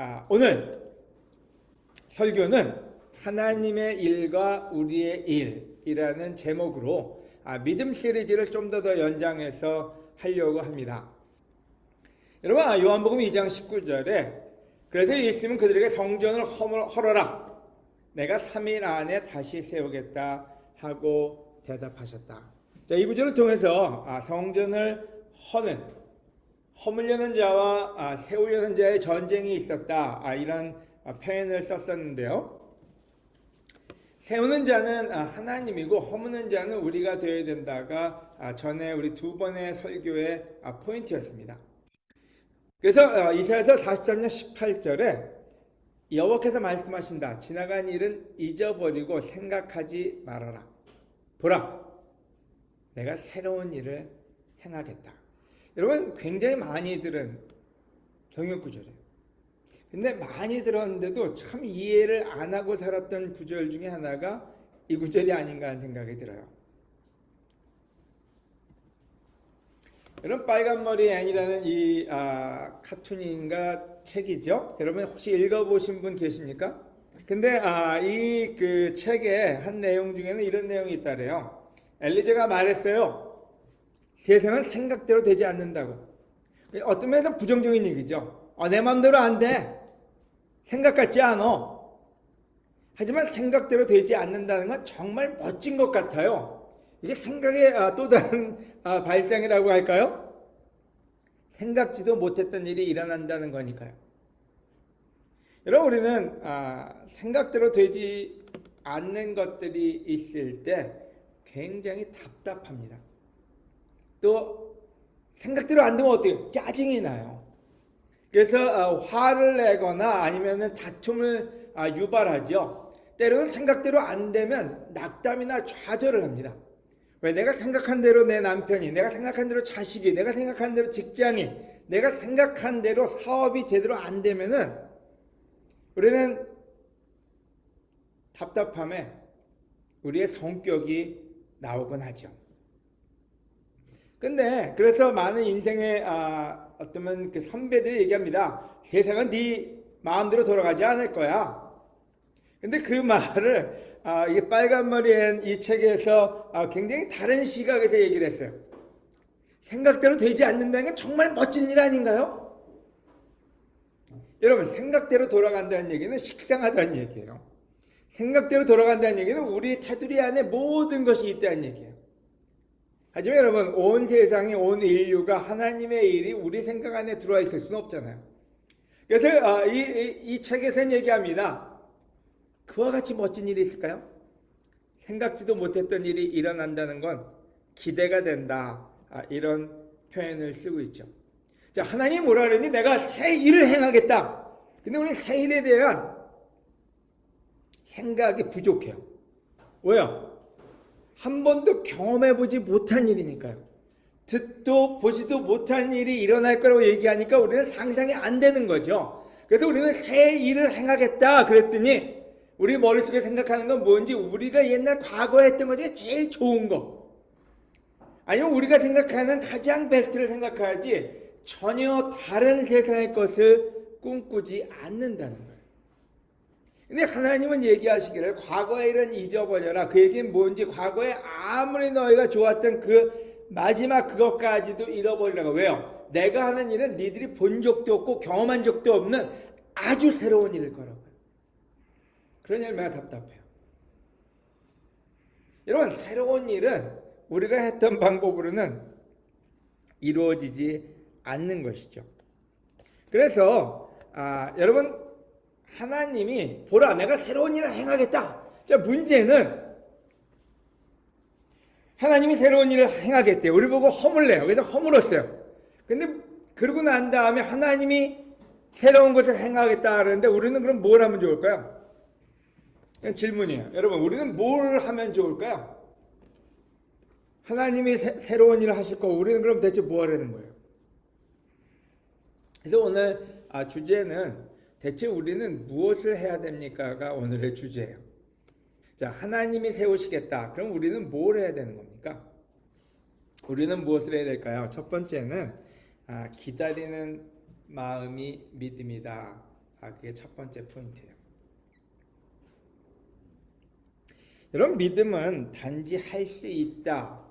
아, 오늘 설교는 하나님의 일과 우리의 일이라는 제목으로 아, 믿음 시리즈를 좀 더 더 연장해서 하려고 합니다. 여러분 아, 요한복음 2장 19절에 그래서 예수님은 그들에게 성전을 헐어라 내가 3일 안에 다시 세우겠다 하고 대답하셨다. 자, 이 구절을 통해서 아, 성전을 허는 허물려는 자와 아, 세우려는 자의 전쟁이 있었다. 아, 이런 아, 표현을 썼었는데요. 세우는 자는 아, 하나님이고 허무는 자는 우리가 되어야 된다가 아, 전에 우리 두 번의 설교의 아, 포인트였습니다. 그래서 어, 이사야서 43년 18절에 여호와께서 말씀하신다. 지나간 일은 잊어버리고 생각하지 말아라. 보라, 내가 새로운 일을 행하겠다. 여러분 굉장히 많이 들은 성역 구절이에요. 근데 많이 들었는데도 참 이해를 안 하고 살았던 구절 중에 하나가 이 구절이 아닌가 하는 생각이 들어요. 여러분 빨간 머리 앤이라는 이 아, 카툰인가 책이죠. 여러분 혹시 읽어보신 분 계십니까? 근데 아, 이 그 책의 한 내용 중에는 이런 내용이 있다래요. 엘리제가 말했어요. 세상은 생각대로 되지 않는다고. 어떤 면에서 부정적인 얘기죠. 아, 내 마음대로 안 돼. 생각 같지 않아. 하지만 생각대로 되지 않는다는 건 정말 멋진 것 같아요. 이게 생각의 아, 또 다른 아, 발상이라고 할까요? 생각지도 못했던 일이 일어난다는 거니까요. 여러분 우리는 아, 생각대로 되지 않는 것들이 있을 때 굉장히 답답합니다. 또 생각대로 안 되면 어때요? 짜증이 나요. 그래서 어, 화를 내거나 아니면 다툼을 아, 유발하죠. 때로는 생각대로 안 되면 낙담이나 좌절을 합니다. 왜 내가 생각한 대로 내 남편이, 내가 생각한 대로 자식이, 내가 생각한 대로 직장이, 내가 생각한 대로 사업이 제대로 안 되면은 우리는 답답함에 우리의 성격이 나오곤 하죠. 근데 그래서 많은 인생의 아, 어쩌면 그 선배들이 얘기합니다. 세상은 네 마음대로 돌아가지 않을 거야. 근데 그 말을 아, 이게 빨간 머리엔 이 책에서 아, 굉장히 다른 시각에서 얘기를 했어요. 생각대로 되지 않는다는 게 정말 멋진 일 아닌가요? 여러분 생각대로 돌아간다는 얘기는 식상하다는 얘기예요. 생각대로 돌아간다는 얘기는 우리 테두리 안에 모든 것이 있다는 얘기예요. 하지만 여러분 온 세상이 온 인류가 하나님의 일이 우리 생각 안에 들어와 있을 수는 없잖아요. 그래서 아, 이, 이, 이 책에서는 얘기합니다. 그와 같이 멋진 일이 있을까요? 생각지도 못했던 일이 일어난다는 건 기대가 된다. 아, 이런 표현을 쓰고 있죠. 자, 하나님 뭐라 그러니 내가 새 일을 행하겠다. 근데 우리 새 일에 대한 생각이 부족해요. 왜요? 한 번도 경험해보지 못한 일이니까요. 듣도 보지도 못한 일이 일어날 거라고 얘기하니까 우리는 상상이 안 되는 거죠. 그래서 우리는 새 일을 행하겠다 그랬더니 우리 머릿속에 생각하는 건 뭔지 우리가 옛날 과거에 했던 것 중에 제일 좋은 거. 아니면 우리가 생각하는 가장 베스트를 생각하지 전혀 다른 세상의 것을 꿈꾸지 않는다는 거예요. 근데 하나님은 얘기하시기를 과거의 일은 잊어버려라. 그 얘기는 뭔지 과거에 아무리 너희가 좋았던 그 마지막 그것까지도 잃어버리라고. 왜요? 내가 하는 일은 니들이 본 적도 없고 경험한 적도 없는 아주 새로운 일일 거라고요. 그러니 얼마나 답답해요. 여러분 새로운 일은 우리가 했던 방법으로는 이루어지지 않는 것이죠. 그래서 아, 여러분 하나님이 보라 내가 새로운 일을 행하겠다. 자 문제는 하나님이 새로운 일을 행하겠대요. 우리 보고 허물래요. 그래서 허물었어요. 근데 그러고 난 다음에 하나님이 새로운 것을 행하겠다 그러는데 우리는 그럼 뭘 하면 좋을까요? 그냥 질문이에요. 여러분 우리는 뭘 하면 좋을까요? 하나님이 새, 로운 일을 하실 거고 우리는 그럼 대체 뭐 하려는 거예요? 그래서 오늘 아, 주제는 대체 우리는 무엇을 해야 됩니까가 오늘의 주제예요. 자, 하나님이 세우시겠다. 그럼 우리는 뭘 해야 되는 겁니까? 우리는 무엇을 해야 될까요? 첫 번째는 아, 기다리는 마음이 믿음이다. 아, 그게 첫 번째 포인트예요. 여러분 믿음은 단지 할 수 있다.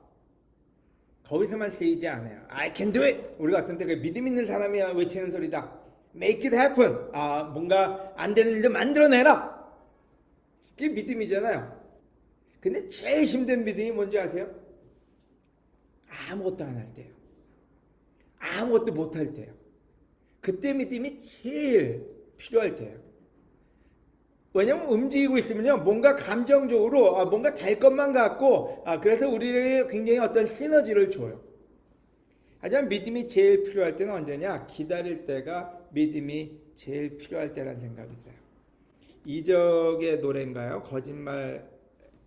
거기서만 쓰이지 않아요. I can do it. 우리 같은 때그 믿음 있는 사람이 외치는 소리다. Make it happen. 아 뭔가 안 되는 일도 만들어내라. 그게 믿음이잖아요. 근데 제일 힘든 믿음이 뭔지 아세요? 아무것도 안 할 때요. 아무것도 못 할 때요. 그때 믿음이 제일 필요할 때요. 왜냐면 움직이고 있으면요, 뭔가 감정적으로 아, 뭔가 될 것만 같고, 아, 그래서 우리에게 굉장히 어떤 시너지를 줘요. 하지만 믿음이 제일 필요할 때는 언제냐? 기다릴 때가 믿음이 제일 필요할 때라는 생각이 들어요. 이적의 노래인가요? 거짓말,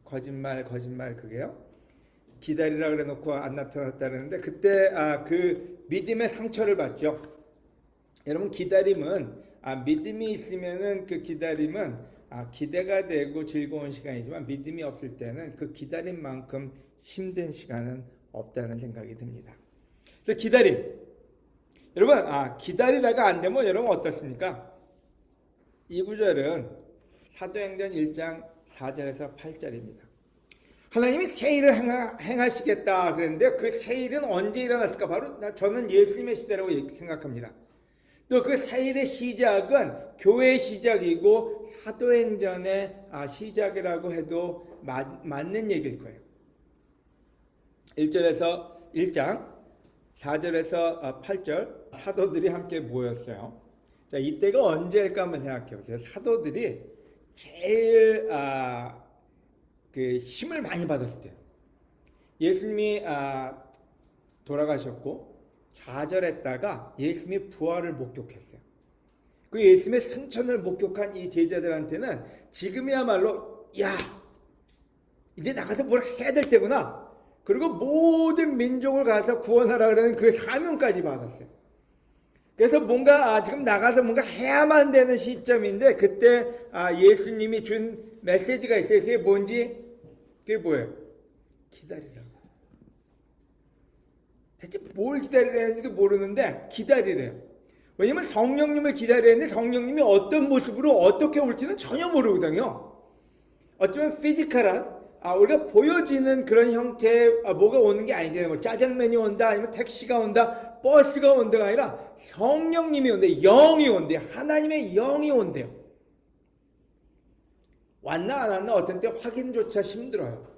거짓말, 거짓말 그게요? 기다리라 그래 놓고 안 나타났다 그러는데 그때 아, 그 믿음의 상처를 받죠. 여러분 기다림은 아, 믿음이 있으면은 그 기다림은 아, 기대가 되고 즐거운 시간이지만 믿음이 없을 때는 그 기다림만큼 힘든 시간은 없다는 생각이 듭니다. 그래서 기다림. 여러분, 아, 기다리다가 안 되면 여러분 어떻습니까? 이 구절은 사도행전 1장 4절에서 8절입니다. 하나님이 새 일을 행하, 행하시겠다 그랬는데 그 새 일은 언제 일어났을까? 바로 저는 예수님의 시대라고 생각합니다. 또그 세일의 시작은 교회의 시작이고 사도행전의 아, 시작이라고 해도 맞, 맞는 얘기일 거예요. 1절에서 1장 4절에서 8절 사도들이 함께 모였어요. 자, 이때가 언제일까 한번 생각해 보세요. 사도들이 제일 아, 그 힘을 많이 받았을 때 예수님이 아, 돌아가셨고 좌절했다가 예수님의 부활을 목격했어요. 그 예수님의 승천을 목격한 이 제자들한테는 지금이야말로 야 이제 나가서 뭘 해야 될 때구나. 그리고 모든 민족을 가서 구원하라 그러는 그 사명까지 받았어요. 그래서 뭔가 아, 지금 나가서 뭔가 해야만 되는 시점인데 그때 아, 예수님이 준 메시지가 있어요. 그게 뭔지 그게 뭐예요? 기다리라. 대체 뭘 기다리라는지도 모르는데 기다리래요. 왜냐면 성령님을 기다리는데 성령님이 어떤 모습으로 어떻게 올지는 전혀 모르거든요. 어쩌면 피지컬한 아, 우리가 보여지는 그런 형태의 아, 뭐가 오는 게 아니잖아요. 뭐 짜장면이 온다, 아니면 택시가 온다, 버스가 온다가 아니라 성령님이 온대, 영이 온대, 하나님의 영이 온대요. 왔나 안 왔나 어떤 때 확인조차 힘들어요.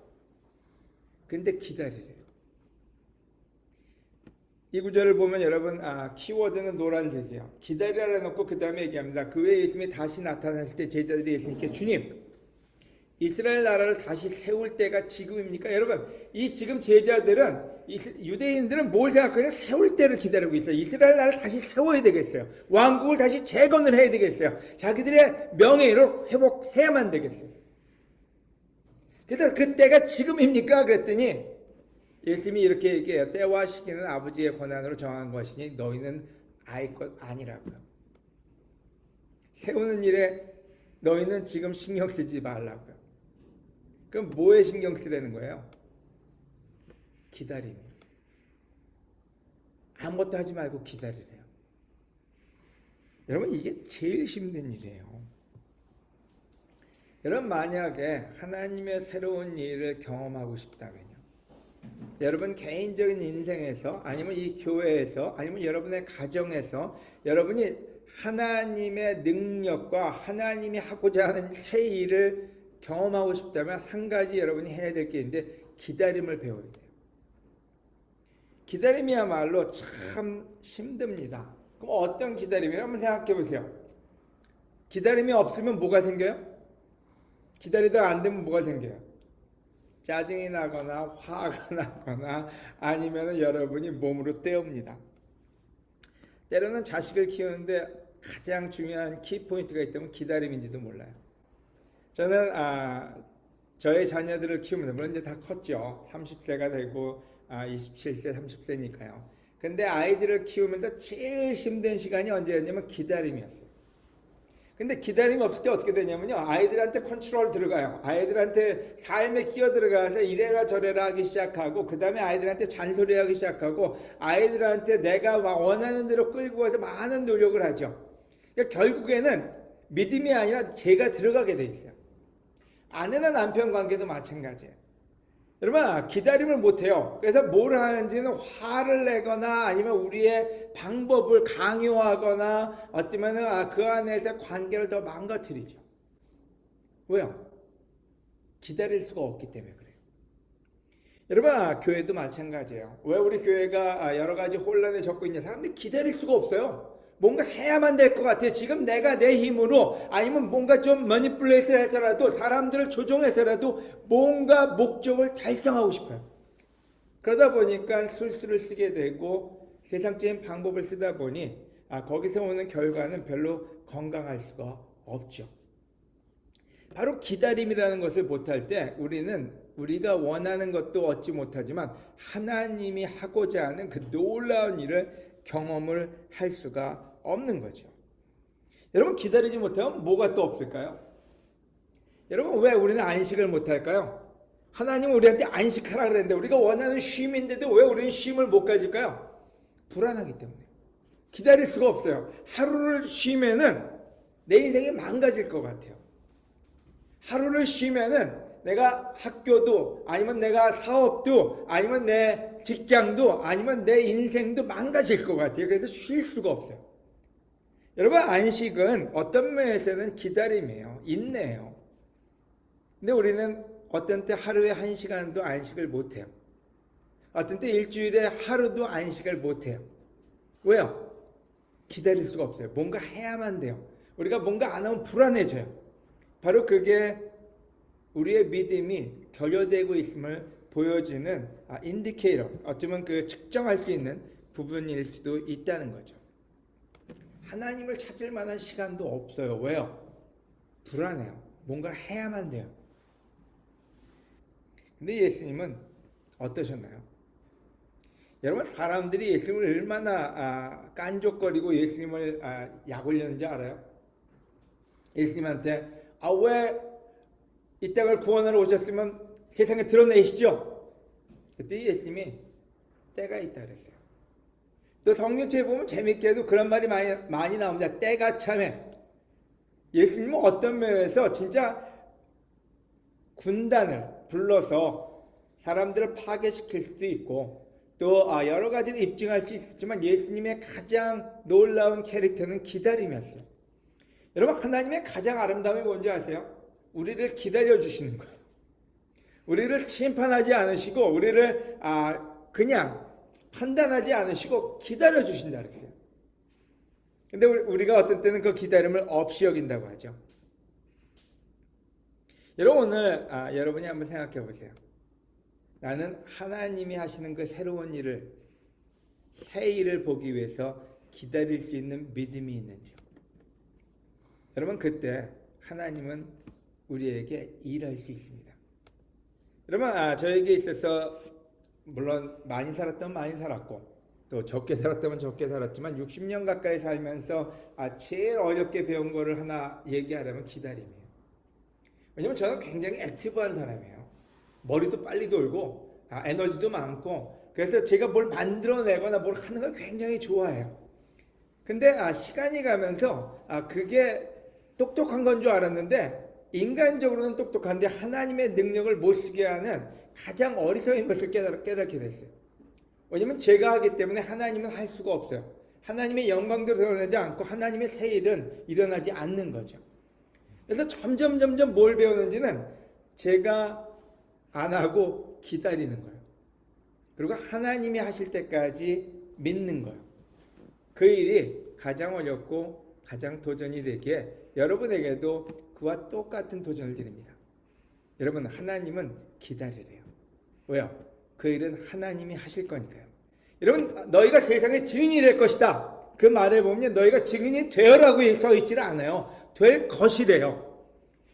근데 기다리래요. 이 구절을 보면 여러분 아, 키워드는 노란색이에요. 기다리라 놓고 그 다음에 얘기합니다. 그 후에 예수님이 다시 나타났을 때 제자들이 예수님께 주님 이스라엘 나라를 다시 세울 때가 지금입니까? 여러분 이 지금 제자들은 유대인들은 뭘 생각하냐? 세울 때를 기다리고 있어요. 이스라엘 나라를 다시 세워야 되겠어요. 왕국을 다시 재건을 해야 되겠어요. 자기들의 명예를 회복해야만 되겠어요. 그래서 그때가 지금입니까? 그랬더니 예수님이 이렇게 얘기해요. 때와 시기는 아버지의 권한으로 정한 것이니 너희는 알 것 아니라고요. 세우는 일에 너희는 지금 신경 쓰지 말라고요. 그럼 뭐에 신경 쓰라는 거예요? 기다림. 아무것도 하지 말고 기다리래요. 여러분 이게 제일 힘든 일이에요. 여러분 만약에 하나님의 새로운 일을 경험하고 싶다면요. 여러분 개인적인 인생에서 아니면 이 교회에서 아니면 여러분의 가정에서 여러분이 하나님의 능력과 하나님이 하고자 하는 새 일을 경험하고 싶다면 한 가지 여러분이 해야 될 게 있는데 기다림을 배워야 돼요. 기다림이야말로 참 힘듭니다. 그럼 어떤 기다림이라 한번 생각해 보세요. 기다림이 없으면 뭐가 생겨요? 기다리다가 안 되면 뭐가 생겨요? 짜증이 나거나 화가 나거나 아니면 여러분이 몸으로 때웁니다. 때로는 자식을 키우는데 가장 중요한 키포인트가 있다면 기다림인지도 몰라요. 저는 아, 저의 자녀들을 키우면서 물론 이제 다 컸죠. 30세가 되고 아, 27세, 30세니까요. 근데 아이들을 키우면서 제일 힘든 시간이 언제였냐면 기다림이었어요. 근데 기다림이 없을 때 어떻게 되냐면요. 아이들한테 컨트롤 들어가요. 아이들한테 삶에 끼어 들어가서 이래라 저래라 하기 시작하고 그 다음에 아이들한테 잔소리 하기 시작하고 아이들한테 내가 원하는 대로 끌고 가서 많은 노력을 하죠. 그러니까 결국에는 믿음이 아니라 제가 들어가게 돼 있어요. 아내나 남편 관계도 마찬가지예요. 여러분 아, 기다림을 못해요. 그래서 뭘 하는지는 화를 내거나 아니면 우리의 방법을 강요하거나 어쩌면은 아, 그 안에서 관계를 더 망가뜨리죠. 왜요? 기다릴 수가 없기 때문에 그래요. 여러분 아, 교회도 마찬가지예요. 왜 우리 교회가 아, 여러 가지 혼란에 겪고 있냐? 사람들이 기다릴 수가 없어요. 뭔가 해야만 될 것 같아요. 지금 내가 내 힘으로 아니면 뭔가 좀 머니플레이스 해서라도 사람들을 조종해서라도 뭔가 목적을 달성하고 싶어요. 그러다 보니까 술수를 쓰게 되고 세상적인 방법을 쓰다 보니 아, 거기서 오는 결과는 별로 건강할 수가 없죠. 바로 기다림이라는 것을 못할 때 우리는 우리가 원하는 것도 얻지 못하지만 하나님이 하고자 하는 그 놀라운 일을 경험을 할 수가 없는 거죠. 여러분 기다리지 못하면 뭐가 또 없을까요? 여러분 왜 우리는 안식을 못할까요? 하나님은 우리한테 안식하라 그랬는데 우리가 원하는 쉼인데도 왜 우리는 쉼을 못 가질까요? 불안하기 때문에 기다릴 수가 없어요. 하루를 쉬면은 내 인생이 망가질 것 같아요. 하루를 쉬면은 내가 학교도 아니면 내가 사업도 아니면 내 직장도 아니면 내 인생도 망가질 것 같아요. 그래서 쉴 수가 없어요. 여러분 안식은 어떤 면에서는 기다림이에요. 인내예요. 근데 우리는 어떤 때 하루에 한 시간도 안식을 못해요. 어떤 때 일주일에 하루도 안식을 못해요. 왜요? 기다릴 수가 없어요. 뭔가 해야만 돼요. 우리가 뭔가 안 하면 불안해져요. 바로 그게 우리의 믿음이 결여되고 있음을 보여주는 아, 인디케이터, 어쩌면 그 측정할 수 있는 부분일 수도 있다는 거죠. 하나님을 찾을 만한 시간도 없어요. 왜요? 불안해요. 뭔가를 해야만 돼요. 근데 예수님은 어떠셨나요? 여러분 사람들이 예수님을 얼마나 아, 깐족거리고 예수님을 아, 약 올렸는지 알아요? 예수님한테 아 왜 이 땅을 구원하러 오셨으면 세상에 드러내시죠? 그때 예수님이 때가 있다 그랬어요. 또 성경책에 보면 재밌게도 그런 말이 많이, 많이 나옵니다. 때가 참해. 예수님은 어떤 면에서 진짜 군단을 불러서 사람들을 파괴시킬 수도 있고 또 아, 여러 가지를 입증할 수 있었지만 예수님의 가장 놀라운 캐릭터는 기다림이었어요. 여러분 하나님의 가장 아름다움이 뭔지 아세요? 우리를 기다려 주시는 거예요. 우리를 심판하지 않으시고 우리를 아 그냥 판단하지 않으시고 기다려 주신다 그랬어요. 근데 우리가 어떤 때는 그 기다림을 없이 여긴다고 하죠. 여러분 오늘 아, 여러분이 한번 생각해 보세요. 나는 하나님이 하시는 그 새로운 일을 새 일을 보기 위해서 기다릴 수 있는 믿음이 있는지. 여러분 그때 하나님은 우리에게 일할 수 있습니다. 여러분 아, 저에게 있어서 물론 많이 살았다면 많이 살았고 또 적게 살았다면 적게 살았지만 60년 가까이 살면서 아, 제일 어렵게 배운 거를 하나 얘기하려면 기다림이에요. 왜냐면 저는 굉장히 액티브한 사람이에요. 머리도 빨리 돌고 아, 에너지도 많고 그래서 제가 뭘 만들어내거나 뭘 하는 걸 굉장히 좋아해요. 근데 아, 시간이 가면서 아, 그게 똑똑한 건 줄 알았는데 인간적으로는 똑똑한데 하나님의 능력을 못 쓰게 하는 가장 어리석은 것을 깨달, 깨닫게 됐어요. 왜냐면 제가 하기 때문에 하나님은 할 수가 없어요. 하나님의 영광도 드러나지 않고 하나님의 새 일은 일어나지 않는 거죠. 그래서 점점 점점 뭘 배우는지는 제가 안 하고 기다리는 거예요. 그리고 하나님이 하실 때까지 믿는 거예요. 그 일이 가장 어렵고 가장 도전이 되기에 여러분에게도 그와 똑같은 도전을 드립니다. 여러분 하나님은 기다리래요. 왜요? 그 일은 하나님이 하실 거니까요. 여러분 너희가 세상의 증인이 될 것이다. 그 말에 보면 너희가 증인이 되어라고 써 있지는 않아요. 될 것이래요.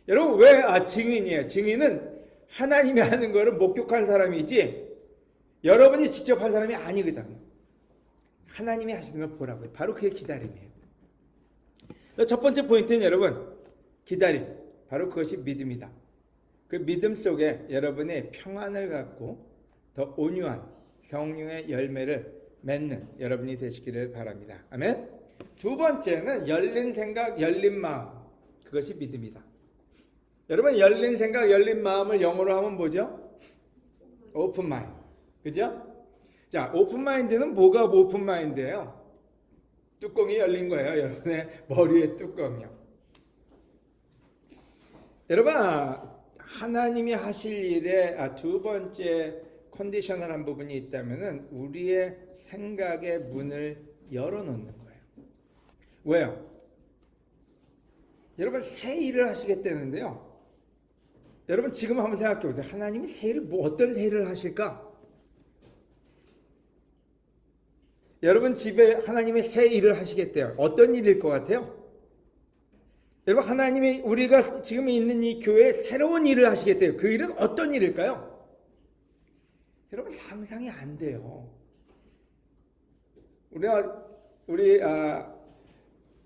여러분 왜 아, 증인이에요? 증인은 하나님이 하는 거를 목격한 사람이지 여러분이 직접 한 사람이 아니거든요. 하나님이 하시는 걸 보라고요. 바로 그게 기다림이에요. 첫 번째 포인트는 여러분 기다림. 바로 그것이 믿음이다. 그 믿음 속에 여러분의 평안을 갖고 더 온유한 성령의 열매를 맺는 여러분이 되시기를 바랍니다. 아멘. 두 번째는 열린 생각, 열린 마음. 그것이 믿음이다. 여러분 열린 생각, 열린 마음을 영어로 하면 뭐죠? 오픈 마인드. 그죠? 자, 오픈 마인드는 뭐가 오픈 마인드예요? 뚜껑이 열린 거예요. 여러분의 머리의 뚜껑이요. 여러분, 하나님이 하실 일에 아, 두 번째 컨디셔널한 부분이 있다면은 우리의 생각의 문을 열어놓는 거예요. 왜요? 여러분 새 일을 하시겠다는데요. 여러분 지금 한번 생각해 보세요. 하나님이 새 일을 뭐 어떤 새 일을 하실까? 여러분 집에 하나님이 새 일을 하시겠대요. 어떤 일일 것 같아요? 여러분 하나님이 우리가 지금 있는 이 교회에 새로운 일을 하시겠대요. 그 일은 어떤 일일까요? 여러분 상상이 안 돼요. 우리가 우리 아,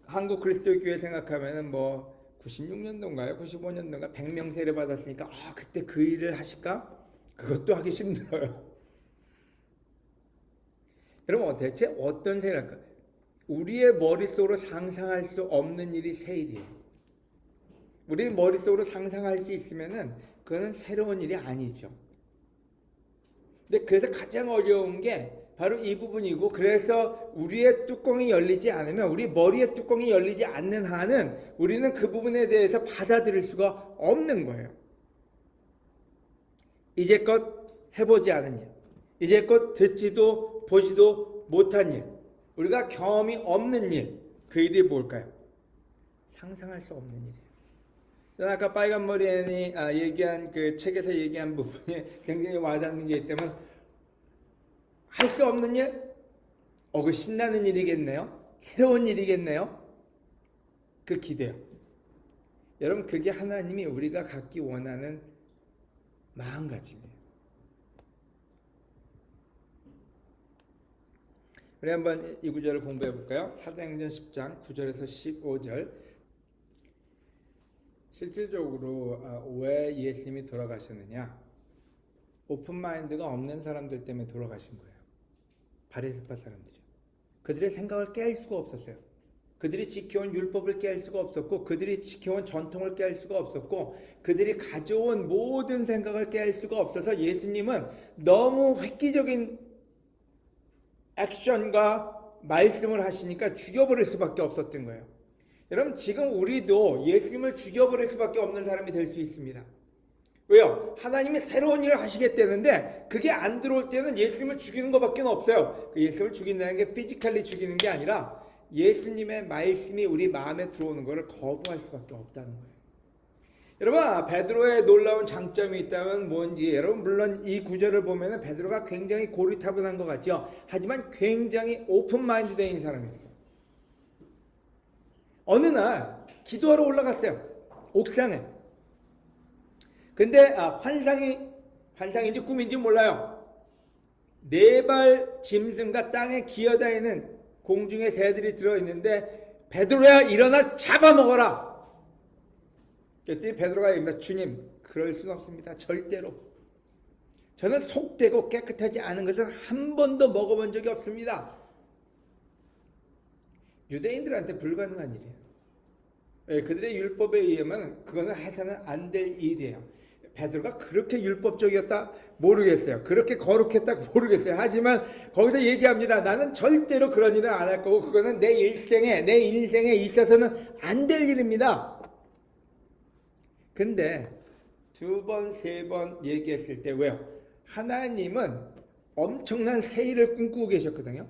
한국 그리스도 교회 생각하면은 뭐 96년도인가요? 95년도인가 100명 세례 받았으니까 아 그때 그 일을 하실까? 그것도 하기 힘들어요. 여러분 대체 어떤 세례일까? 우리의 머릿속으로 상상할 수 없는 일이 새 일이에요. 우리 머릿속으로 상상할 수 있으면은 그거는 새로운 일이 아니죠. 근데 그래서 가장 어려운 게 바로 이 부분이고 그래서 우리의 뚜껑이 열리지 않으면 우리 머리의 뚜껑이 열리지 않는 한은 우리는 그 부분에 대해서 받아들일 수가 없는 거예요. 이제껏 해보지 않은 일, 이제껏 듣지도 보지도 못한 일, 우리가 경험이 없는 일, 그 일이 뭘까요? 상상할 수 없는 일이에요. 저는 아까 빨간 머리 애니 아, 얘기한 그 책에서 얘기한 부분이 굉장히 와닿는 게 있다면 할 수 없는 일? 어, 그 신나는 일이겠네요. 새로운 일이겠네요. 그 기대요. 여러분 그게 하나님이 우리가 갖기 원하는 마음가짐이에요. 우리 한번 이 구절을 공부해 볼까요? 사도행전 10장 9절에서 15절. 실질적으로 아, 왜 예수님이 돌아가셨느냐? 오픈 마인드가 없는 사람들 때문에 돌아가신 거예요. 바리새파 사람들이. 그들의 생각을 깰 수가 없었어요. 그들이 지켜온 율법을 깰 수가 없었고 그들이 지켜온 전통을 깰 수가 없었고 그들이 가져온 모든 생각을 깰 수가 없어서 예수님은 너무 획기적인 액션과 말씀을 하시니까 죽여버릴 수밖에 없었던 거예요. 여러분 지금 우리도 예수님을 죽여버릴 수밖에 없는 사람이 될 수 있습니다. 왜요? 하나님이 새로운 일을 하시겠다는데 그게 안 들어올 때는 예수님을 죽이는 것밖에 없어요. 그 예수님을 죽인다는 게 피지컬리 죽이는 게 아니라 예수님의 말씀이 우리 마음에 들어오는 것을 거부할 수밖에 없다는 거예요. 여러분 베드로의 놀라운 장점이 있다면 뭔지 여러분 물론 이 구절을 보면 베드로가 굉장히 고리타분한 것 같죠. 하지만 굉장히 오픈 마인드된 사람이었어요. 어느 날 기도하러 올라갔어요. 옥상에. 근데 아, 환상이 환상인지 꿈인지 몰라요. 네 발 짐승과 땅에 기어다니는 공중의 새들이 들어 있는데 베드로야 일어나 잡아먹어라. 그랬더니 베드로가 입니다. 주님 그럴 수는 없습니다. 절대로. 저는 속되고 깨끗하지 않은 것은 한 번도 먹어본 적이 없습니다. 유대인들한테 불가능한 일이에요. 예, 그들의 율법에 의하면 그거는 해서는 안 될 일이에요. 베드로가 그렇게 율법적이었다 모르겠어요. 그렇게 거룩했다 모르겠어요. 하지만 거기서 얘기합니다. 나는 절대로 그런 일은 안 할 거고 그거는 내 일생에 내 인생에 있어서는 안 될 일입니다. 근데 두 번, 세 번 얘기했을 때 왜요? 하나님은 엄청난 새 일을 꿈꾸고 계셨거든요.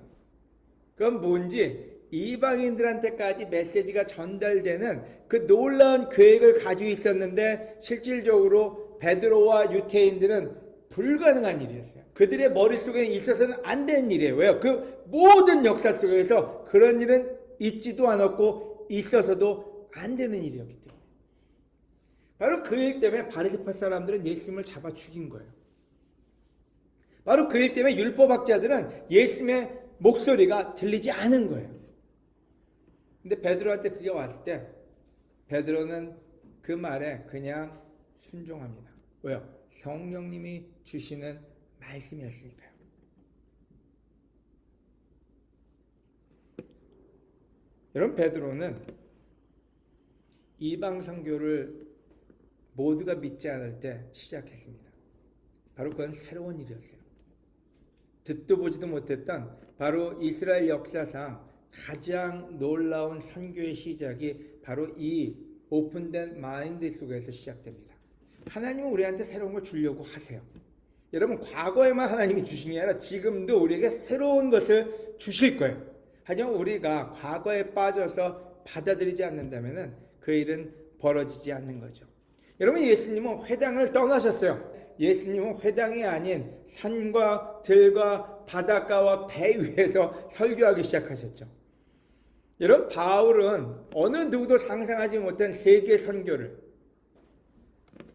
그건 뭔지 이방인들한테까지 메시지가 전달되는 그 놀라운 계획을 가지고 있었는데 실질적으로 베드로와 유태인들은 불가능한 일이었어요. 그들의 머릿속에 있어서는 안 되는 일이에요. 왜요? 그 모든 역사 속에서 그런 일은 있지도 않았고 있어서도 안 되는 일이었기 때문에. 바로 그 일 때문에 바리새파 사람들은 예수님을 잡아 죽인 거예요. 바로 그 일 때문에 율법학자들은 예수님의 목소리가 들리지 않은 거예요. 근데 베드로한테 그게 왔을 때 베드로는 그 말에 그냥 순종합니다. 왜요? 성령님이 주시는 말씀이었으니까요. 여러분 베드로는 이방 선교를 모두가 믿지 않을 때 시작했습니다. 바로 그건 새로운 일이었어요. 듣도 보지도 못했던 바로 이스라엘 역사상 가장 놀라운 선교의 시작이 바로 이 오픈된 마인드 속에서 시작됩니다. 하나님은 우리한테 새로운 걸 주려고 하세요. 여러분 과거에만 하나님이 주신 게 아니라 지금도 우리에게 새로운 것을 주실 거예요. 하지만 우리가 과거에 빠져서 받아들이지 않는다면 그 일은 벌어지지 않는 거죠. 여러분 예수님은 회당을 떠나셨어요. 예수님은 회당이 아닌 산과 들과 바닷가와 배 위에서 설교하기 시작하셨죠. 여러분 바울은 어느 누구도 상상하지 못한 세계 선교를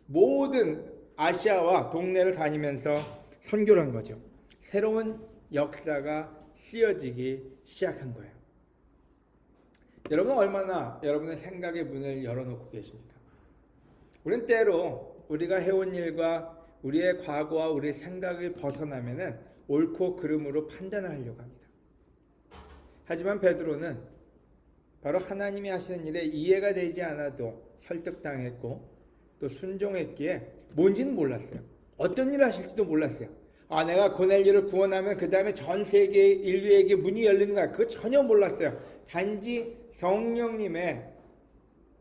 모든 아시아와 동네를 다니면서 선교를 한 거죠. 새로운 역사가 쓰여지기 시작한 거예요. 여러분 얼마나 여러분의 생각의 문을 열어놓고 계십니까? 우리는 때로 우리가 해온 일과 우리의 과거와 우리의 생각을 벗어나면은 옳고 그름으로 판단을 하려고 합니다. 하지만 베드로는 바로 하나님이 하시는 일에 이해가 되지 않아도 설득당했고 또 순종했기에 뭔지는 몰랐어요. 어떤 일을 하실지도 몰랐어요. 아, 내가 고넬리를 구원하면 그 다음에 전 세계 인류에게 문이 열리는 거야. 그거 전혀 몰랐어요. 단지 성령님의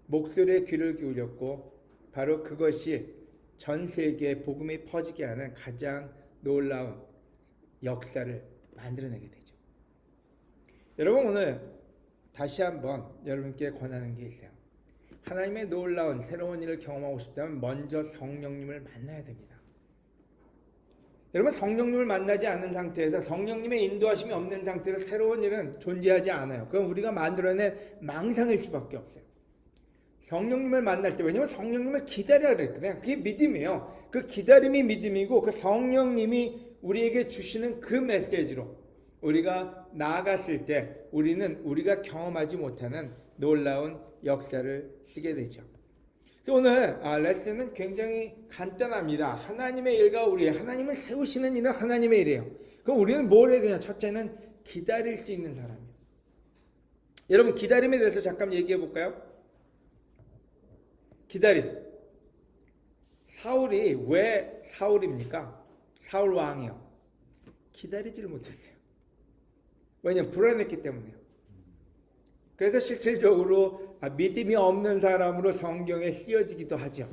목소리에 귀를 기울였고 바로 그것이 전 세계에 복음이 퍼지게 하는 가장 놀라운 역사를 만들어내게 되죠. 여러분 오늘 다시 한번 여러분께 권하는 게 있어요. 하나님의 놀라운 새로운 일을 경험하고 싶다면 먼저 성령님을 만나야 됩니다. 여러분 성령님을 만나지 않는 상태에서 성령님의 인도하심이 없는 상태에서 새로운 일은 존재하지 않아요. 그건 우리가 만들어낸 망상일 수밖에 없어요. 성령님을 만날 때 왜냐면 성령님을 기다려야 그랬거든요. 그게 믿음이에요. 그 기다림이 믿음이고 그 성령님이 우리에게 주시는 그 메시지로 우리가 나아갔을 때 우리는 우리가 경험하지 못하는 놀라운 역사를 쓰게 되죠. 그래서 오늘 아, 레슨은 굉장히 간단합니다. 하나님의 일과 우리 하나님을 세우시는 일은 하나님의 일이에요. 그럼 우리는 뭘 해야 되냐? 첫째는 기다릴 수 있는 사람이에요. 여러분 기다림에 대해서 잠깐 얘기해 볼까요? 기다림. 사울이 왜 사울입니까? 사울 왕이요. 기다리지를 못했어요. 왜냐면 불안했기 때문에요. 그래서 실질적으로 아, 믿음이 없는 사람으로 성경에 쓰여지기도 하죠.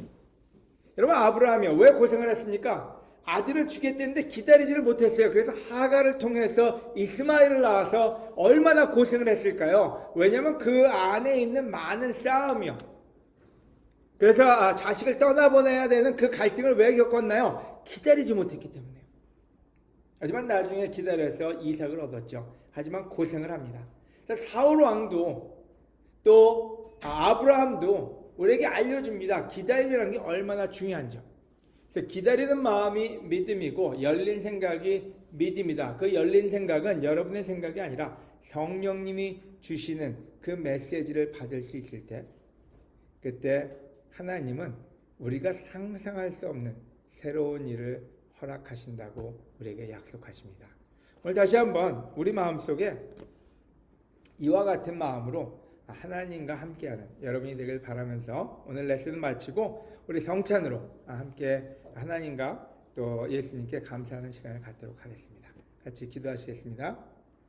여러분 아브라함이요. 왜 고생을 했습니까? 아들을 주겠다는데 기다리지를 못했어요. 그래서 하가를 통해서 이스마엘을 낳아서 얼마나 고생을 했을까요? 왜냐하면 그 안에 있는 많은 싸움이요. 그래서 아, 자식을 떠나보내야 되는 그 갈등을 왜 겪었나요? 기다리지 못했기 때문에요. 하지만 나중에 기다려서 이삭을 얻었죠. 하지만 고생을 합니다. 사울 왕도 또 아브라함도 우리에게 알려줍니다. 기다림이라는 게 얼마나 중요한지. 그래서 기다리는 마음이 믿음이고 열린 생각이 믿음이다. 그 열린 생각은 여러분의 생각이 아니라 성령님이 주시는 그 메시지를 받을 수 있을 때 그때 하나님은 우리가 상상할 수 없는 새로운 일을 허락하신다고 우리에게 약속하십니다. 오늘 다시 한번 우리 마음속에 이와 같은 마음으로 하나님과 함께하는 여러분이 되길 바라면서 오늘 레슨을 마치고 우리 성찬으로 함께 하나님과 또 예수님께 감사하는 시간을 갖도록 하겠습니다. 같이 기도하시겠습니다.